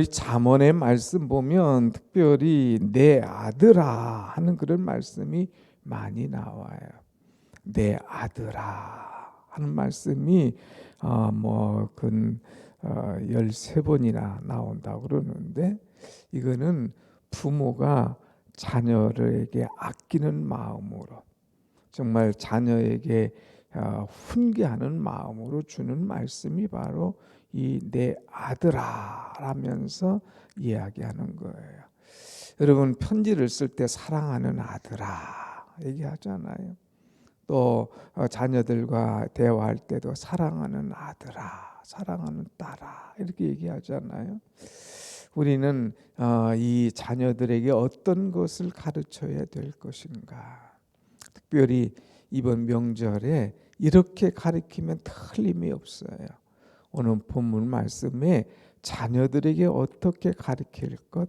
오늘 잠언의 말씀 보면 특별히 내 아들아 하는 그런 말씀이 많이 나와요. 내 아들아 하는 말씀이 어 뭐근 어, 13번이나 나온다고 그러는데 이거는 부모가 자녀에게 아끼는 마음으로 정말 자녀에게 어, 훈계하는 마음으로 주는 말씀이 바로 이 내 아들아라면서 이야기하는 거예요. 여러분 편지를 쓸 때 사랑하는 아들아 얘기하잖아요. 또 어, 자녀들과 대화할 때도 사랑하는 아들아, 사랑하는 딸아 이렇게 얘기하잖아요. 우리는 어, 이 자녀들에게 어떤 것을 가르쳐야 될 것인가? 특별히 이번 명절에 이렇게 가르치면 틀림이 없어요. 오늘 본문 말씀에 자녀들에게 어떻게 가르칠 것,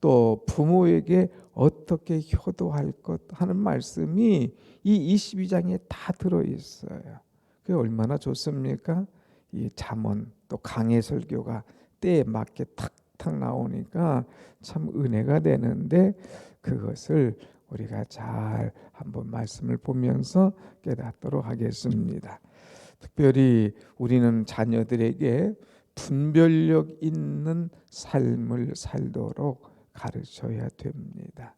또 부모에게 어떻게 효도할 것 하는 말씀이 이 22장에 다 들어 있어요. 그게 얼마나 좋습니까? 이 잠언 또 강해 설교가 때에 맞게 탁탁 나오니까 참 은혜가 되는데 그것을 우리가 잘 한번 말씀을 보면서 깨닫도록 하겠습니다. 특별히 우리는 자녀들에게 분별력 있는 삶을 살도록 가르쳐야 됩니다.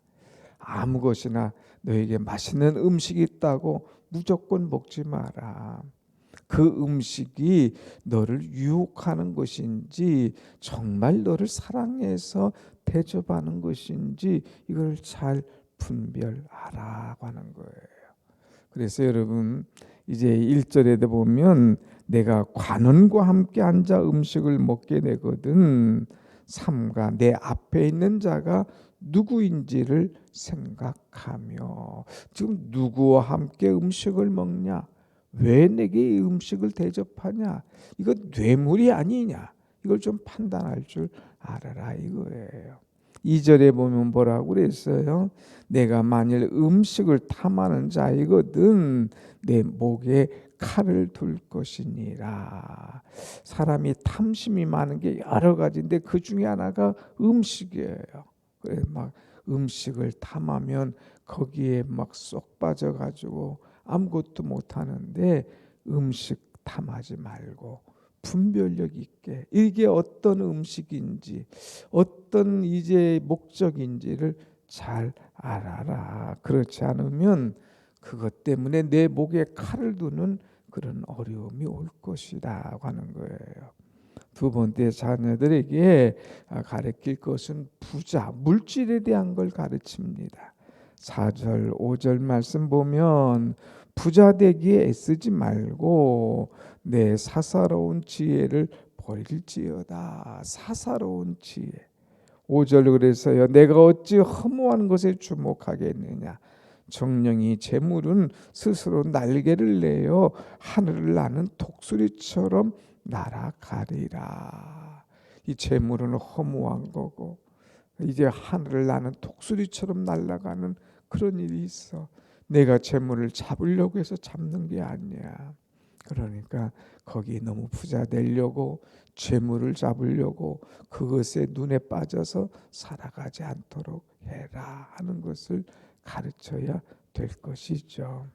아무 것이나 너에게 맛있는 음식이 있다고 무조건 먹지 마라. 그 음식이 너를 유혹하는 것인지 정말 너를 사랑해서 대접하는 것인지 이걸 잘 분별하라고 하는 거예요. 그래서 여러분 이제 1절에도 보면 내가 관원과 함께 앉아 음식을 먹게 되거든. 삼가 내 앞에 있는 자가 누구인지를 생각하며 지금 누구와 함께 음식을 먹냐? 왜 내게 이 음식을 대접하냐? 이거 뇌물이 아니냐? 이걸 좀 판단할 줄 알아라 이거예요 2절에 보면 뭐라고 그랬어요 내가 만일 음식을 탐하는 자이거든 내 목에 칼을 둘 것이니라. 사람이 탐심이 많은 게 여러 가지인데 그 중에 하나가 음식이에요. 그래 막 음식을 탐하면 거기에 막 쏙 빠져 가지고 아무것도 못 하는데 음식 탐하지 말고 분별력 있게 이게 어떤 음식인지 어떤 이제 목적인지를 잘 알아라. 그렇지 않으면 그것 때문에 내 목에 칼을 두는 그런 어려움이 올 것이다 하는 거예요. 두 번째 자녀들에게 가르칠 것은 부자, 물질에 대한 걸 가르칩니다. 4절, 5절 말씀 보면 부자 되기에 애쓰지 말고 내 사사로운 지혜를 버릴지어다. 사사로운 지혜. 5절 그래서요. 내가 어찌 허무한 것에 주목하겠느냐. 정령이 재물은 스스로 날개를 내어 하늘을 나는 독수리처럼 날아가리라. 이 재물은 허무한 거고 이제 하늘을 나는 독수리처럼 날아가는 그런 일이 있어. 내가 재물을 잡으려고 해서 잡는 게 아니야. 그러니까 거기 너무 부자 되려고 재물을 잡으려고 그것에 눈에 빠져서 살아가지 않도록 해라 하는 것을 가르쳐야 될 것이죠.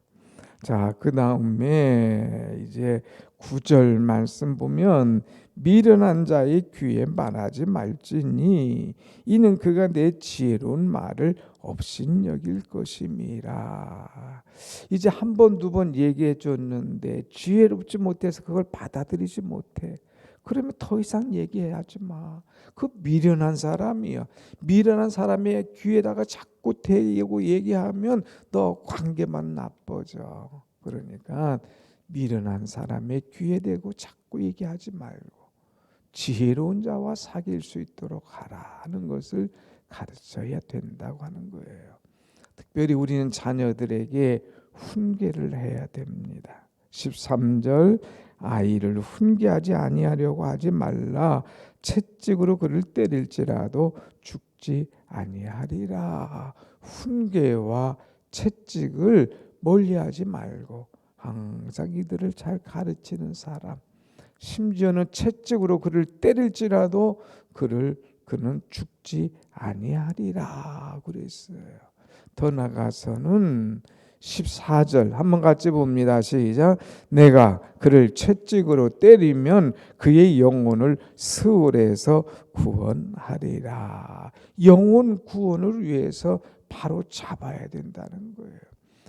자, 그 다음에 이제 구절 말씀 보면 미련한 자의 귀에 말하지 말지니 이는 그가 내 지혜로운 말을 없인 여길 것임이라. 이제 한 번 두 번 얘기해 줬는데 지혜롭지 못해서 그걸 받아들이지 못해. 그러면 더 이상 얘기해야지 마. 그 미련한 사람이야. 미련한 사람의 귀에다가 자꾸 대고 얘기하면 너 관계만 나빠져. 그러니까 미련한 사람의 귀에 대고 자꾸 얘기하지 말고 지혜로운 자와 사귈 수 있도록 하라 하는 것을 가르쳐야 된다고 하는 거예요. 특별히 우리는 자녀들에게 훈계를 해야 됩니다. 13절 아이를 훈계하지 아니하려고 하지 말라. 채찍으로 그를 때릴지라도 죽지 아니하리라. 훈계와 채찍을 멀리하지 말고 항상 이들을 잘 가르치는 사람. 심지어는 채찍으로 그를 때릴지라도 그를 그는 죽지 아니하리라 그랬어요. 더 나가서는 14절 한번 같이 봅니다. 시작. 내가 그를 채찍으로 때리면 그의 영혼을 스올에서 구원하리라. 영혼 구원을 위해서 바로 잡아야 된다는 거예요.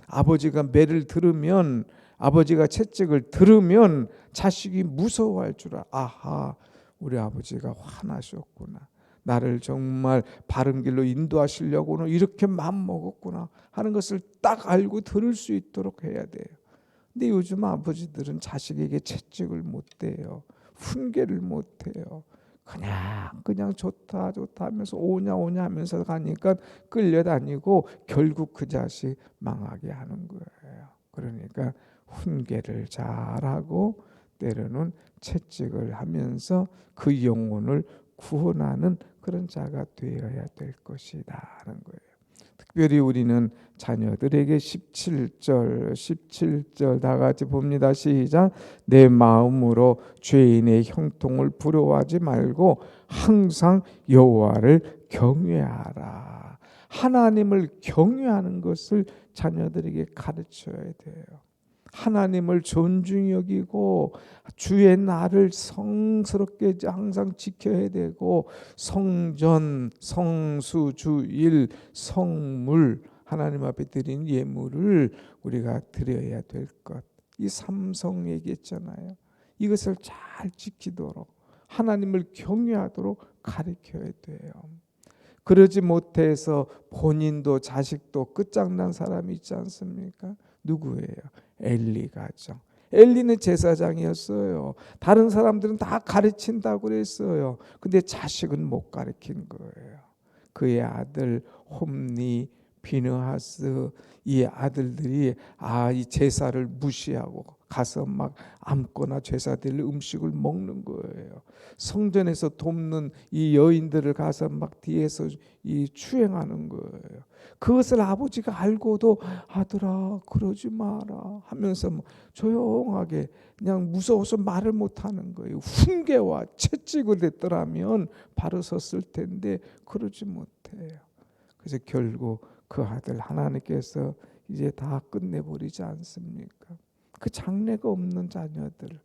아버지가 매를 들으면 아버지가 채찍을 들으면 자식이 무서워할 줄 알아. 아하, 우리 아버지가 화나셨구나. 나를 정말 바른 길로 인도하시려고는 이렇게 마음 먹었구나 하는 것을 딱 알고 들을 수 있도록 해야 돼요. 근데 요즘 아버지들은 자식에게 채찍을 못 대요. 훈계를 못 해요. 그냥 그냥 좋다 좋다 하면서 오냐 오냐 하면서 가니까 끌려다니고 결국 그 자식 망하게 하는 거예요. 그러니까 훈계를 잘하고 때로는 채찍을 하면서 그 영혼을 구원하는 그런 자가 되어야 될 것이다 라는 거예요. 특별히 우리는 자녀들에게 17절 17절 다 같이 봅니다. 시작. 내 마음으로 죄인의 형통을 부러워하지 말고 항상 여호와를 경외하라. 하나님을 경외하는 것을 자녀들에게 가르쳐야 돼요. 하나님을 존중히 여기고 주의 날을 성스럽게 항상 지켜야 되고 성전, 성수, 주일, 성물 하나님 앞에 드린 예물을 우리가 드려야 될 것. 이 삼성 얘기했잖아요. 이것을 잘 지키도록 하나님을 경외하도록 가르쳐야 돼요. 그러지 못해서 본인도 자식도 끝장난 사람이 있지 않습니까? 누구예요? 엘리 가정. 엘리는 제사장이었어요. 다른 사람들은 다 가르친다고 그랬어요. 근데 자식은 못 가르친 거예요. 그의 아들 홈니, 비느하스 이 아들들이 아 이 제사를 무시하고 가서 막 아무거나 제사들 음식을 먹는 거예요. 성전에서 돕는 이 여인들을 가서 막 뒤에서 이 추행하는 거예요. 그것을 아버지가 알고도 아들아 그러지 마라 하면서 뭐 조용하게 그냥 무서워서 말을 못 하는 거예요. 훈계와 채찍을 댔더라면 바로 섰을 텐데 그러지 못해요. 그래서 결국 그 아들 하나님께서 이제 다 끝내버리지 않습니까? 그 장래가 없는 자녀들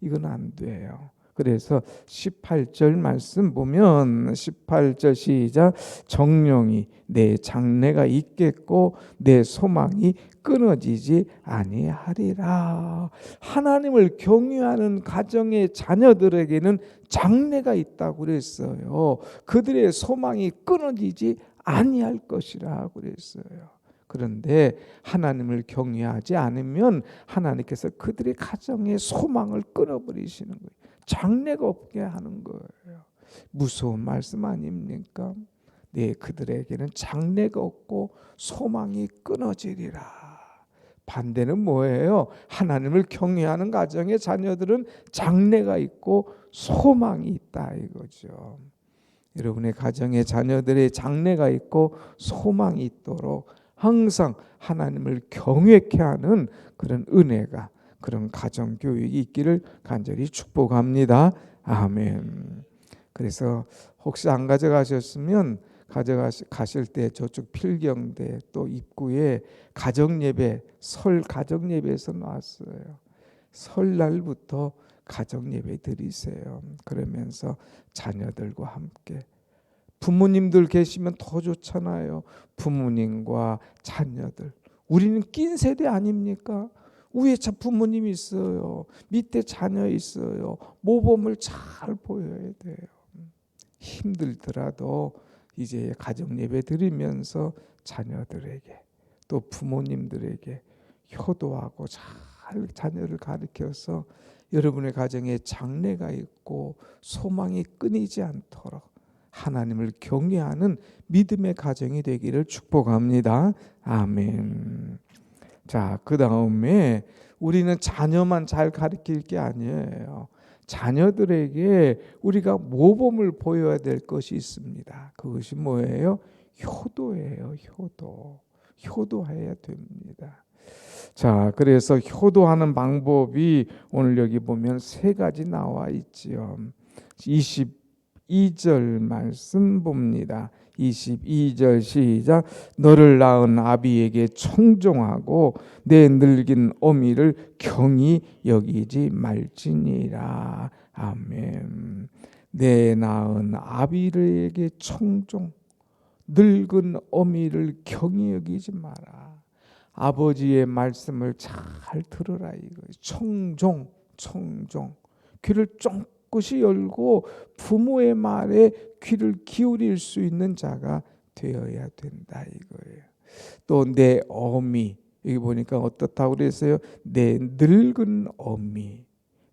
이건 안 돼요. 그래서 18절 말씀 보면 18절 시작 정령이 내 장래가 있겠고 내 소망이 끊어지지 아니하리라. 하나님을 경유하는 가정의 자녀들에게는 장래가 있다고 그랬어요. 그들의 소망이 끊어지지 아니할 것이라 그랬어요. 그런데 하나님을 경외하지 않으면 하나님께서 그들의 가정의 소망을 끊어버리시는 거예요. 장래가 없게 하는 거예요. 무서운 말씀 아닙니까? 네, 그들에게는 장래가 없고 소망이 끊어지리라. 반대는 뭐예요? 하나님을 경외하는 가정의 자녀들은 장래가 있고 소망이 있다 이거죠. 여러분의 가정의 자녀들의 장래가 있고 소망이 있도록 항상 하나님을 경외케 하는 그런 은혜가 그런 가정 교육이 있기를 간절히 축복합니다. 아멘. 그래서 혹시 안 가져가셨으면 가져가실 때 저쪽 필경대 또 입구에 가정 예배 설 가정 예배에서 나왔어요. 설날부터 가정 예배 드리세요. 그러면서 자녀들과 함께 부모님들 계시면 더 좋잖아요. 부모님과 자녀들. 우리는 낀 세대 아닙니까? 위에 차 부모님이 있어요. 밑에 자녀 있어요. 모범을 잘 보여야 돼요. 힘들더라도 이제 가정 예배 드리면서 자녀들에게 또 부모님들에게 효도하고 잘 자녀를 가르쳐서 여러분의 가정에 장래가 있고 소망이 끊이지 않도록 하나님을 경외하는 믿음의 가정이 되기를 축복합니다. 아멘. 자, 그 다음에 우리는 자녀만 잘 가르칠 게 아니에요. 자녀들에게 우리가 모범을 보여야 될 것이 있습니다. 그것이 뭐예요? 효도예요, 효도. 효도해야 됩니다. 자, 그래서 효도하는 방법이 오늘 여기 보면 세 가지 나와 있지요. 22절 말씀 봅니다. 22절 시작 너를 낳은 아비에게 청종하고 내 늙은 어미를 경히 여기지 말지니라 아멘 내 낳은 아비에게 청종 늙은 어미를 경히 여기지 마라 아버지의 말씀을 잘 들으라 이거 청종 청종. 귀를 쫑긋이 열고 부모의 말에 귀를 기울일 수 있는 자가 되어야 된다 이거예요. 또 내 어미. 여기 보니까 어떻다고 그랬어요? 내 늙은 어미.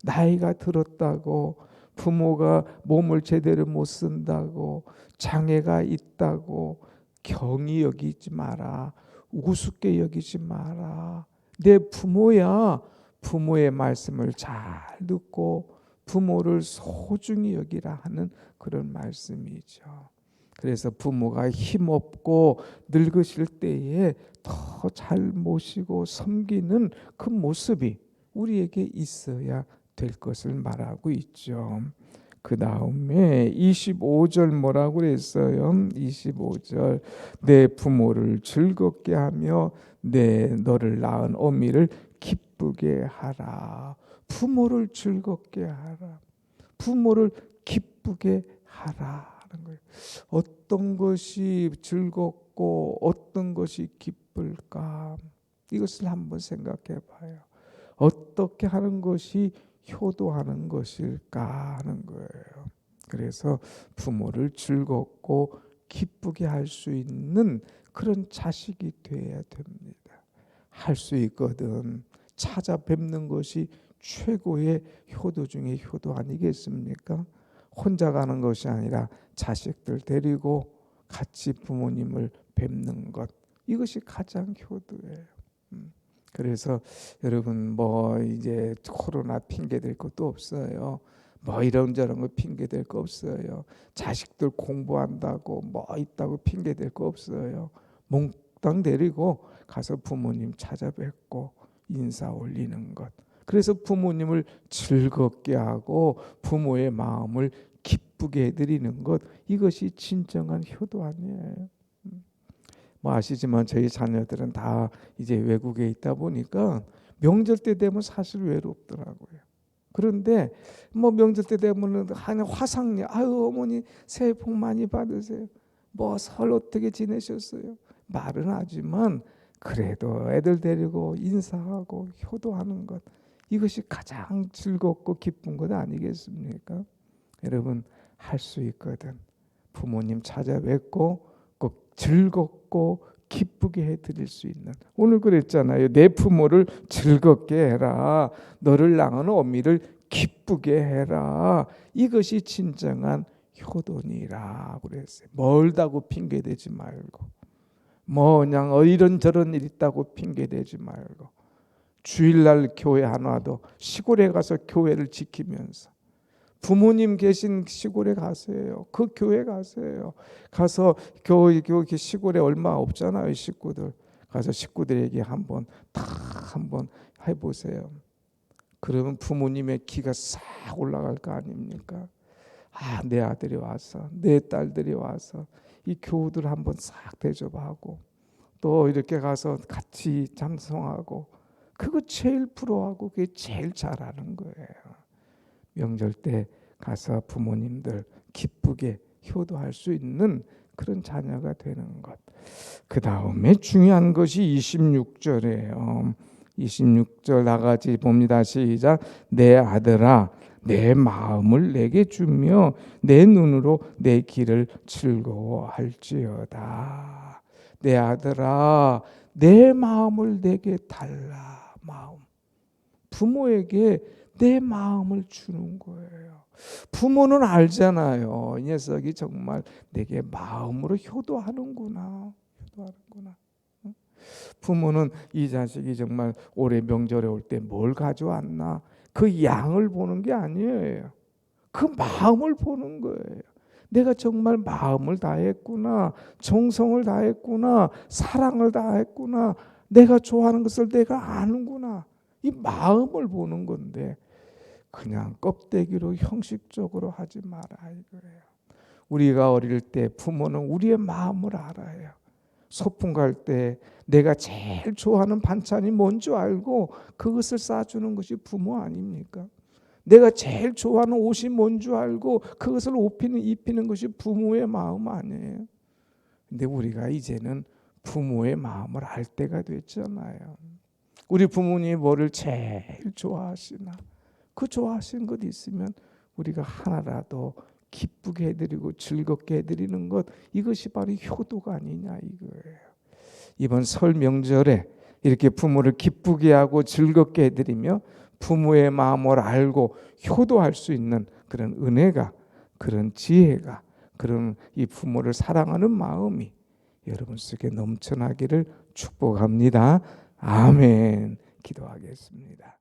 나이가 들었다고 부모가 몸을 제대로 못 쓴다고 장애가 있다고 경히 여기지 마라 우습게 여기지 마라 내 부모야 부모의 말씀을 잘 듣고 부모를 소중히 여기라 하는 그런 말씀이죠. 그래서 부모가 힘없고 늙으실 때에 더 잘 모시고 섬기는 그 모습이 우리에게 있어야 될 것을 말하고 있죠. 그 다음에 25절 뭐라고 그랬어요? 25절 내 부모를 즐겁게 하며 내 너를 낳은 어미를 기쁘게 하라. 부모를 즐겁게 하라. 부모를 기쁘게 하라 하는 거예요. 어떤 것이 즐겁고 어떤 것이 기쁠까? 이것을 한번 생각해 봐요. 어떻게 하는 것이 효도하는 것일까 하는 거예요. 그래서 부모를 즐겁고 기쁘게 할 수 있는 그런 자식이 돼야 됩니다. 할 수 있거든. 찾아뵙는 것이 최고의 효도 중의 효도 아니겠습니까? 혼자 가는 것이 아니라 자식들 데리고 같이 부모님을 뵙는 것 이것이 가장 효도예요. 음. 그래서 여러분 뭐 이제 코로나 핑계 될 것도 없어요. 뭐 이런저런 거 핑계 될 거 없어요. 자식들 공부한다고 뭐 있다고 핑계 될 거 없어요. 몽땅 데리고 가서 부모님 찾아뵙고 인사 올리는 것. 그래서 부모님을 즐겁게 하고 부모의 마음을 기쁘게 해드리는 것 이것이 진정한 효도 아니에요. 음. 뭐 아시지만 저희 자녀들은 다 이제 외국에 있다 보니까 명절 때 되면 사실 외롭더라고요. 그런데 뭐 명절 때 되면은 한 화상이 아유 어머니 새해 복 많이 받으세요. 뭐 설 어떻게 지내셨어요? 말은 하지만 그래도 애들 데리고 인사하고 효도하는 것 이것이 가장 즐겁고 기쁜 것 아니겠습니까? 여러분 할 수 있거든. 부모님 찾아뵙고 꼭 즐겁고 기쁘게 해드릴 수 있는 오늘 그랬잖아요. 내 부모를 즐겁게 해라. 너를 낳은 어미를 기쁘게 해라. 이것이 진정한 효도니라 그랬어요. 멀다고 핑계 대지 말고 뭐 그냥 어 이런 저런 일 있다고 핑계 대지 말고 주일날 교회 안 와도 시골에 가서 교회를 지키면서 부모님 계신 시골에 가세요. 그 교회 가세요. 가서 교회 교회 시골에 얼마 없잖아요, 식구들. 가서 식구들에게 한번 다 한번 해보세요. 그러면 부모님의 기가 싹 올라갈 거 아닙니까? 아, 내 아들이 와서, 내 딸들이 와서 이 교우들 한번 싹 대접하고 또 이렇게 가서 같이 참송하고 그거 제일 부러워하고 그게 제일 잘하는 거예요. 명절 때 가서 부모님들 기쁘게 효도할 수 있는 그런 자녀가 되는 것. 그 다음에 중요한 것이 26절이에요. 26절 나가지 봅니다. 시작. 내 아들아, 내 마음을 내게 주며 내 눈으로 내 길을 즐거워할지어다. 내 아들아, 내 마음을 내게 달라. 마음. 부모에게 내 마음을 주는 거예요. 부모는 알잖아요. 이 녀석이 정말 내게 마음으로 효도하는구나. 효도하는구나. 부모는 이 자식이 정말 올해 명절에 올 때 뭘 가져왔나 그 양을 보는 게 아니에요. 그 마음을 보는 거예요. 내가 정말 마음을 다했구나, 정성을 다했구나, 사랑을 다했구나 내가 좋아하는 것을 내가 아는구나. 이 마음을 보는 건데 그냥 껍데기로 형식적으로 하지 마라 이거예요. 우리가 어릴 때 부모는 우리의 마음을 알아요. 소풍 갈 때 내가 제일 좋아하는 반찬이 뭔지 알고 그것을 싸주는 것이 부모 아닙니까? 내가 제일 좋아하는 옷이 뭔지 알고 그것을 옷피는 입히는 것이 부모의 마음 아니에요. 근데 우리가 이제는 부모의 마음을 알 때가 됐잖아요. 우리 부모님이 뭐를 제일 좋아하시나? 그 좋아하시는 것 있으면 우리가 하나라도 기쁘게 해드리고 즐겁게 해드리는 것 이것이 바로 효도가 아니냐 이거예요. 이번 설 명절에 이렇게 부모를 기쁘게 하고 즐겁게 해드리며 부모의 마음을 알고 효도할 수 있는 그런 은혜가 그런 지혜가 그런 이 부모를 사랑하는 마음이 여러분 속에 넘쳐나기를 축복합니다. 아멘. 기도하겠습니다.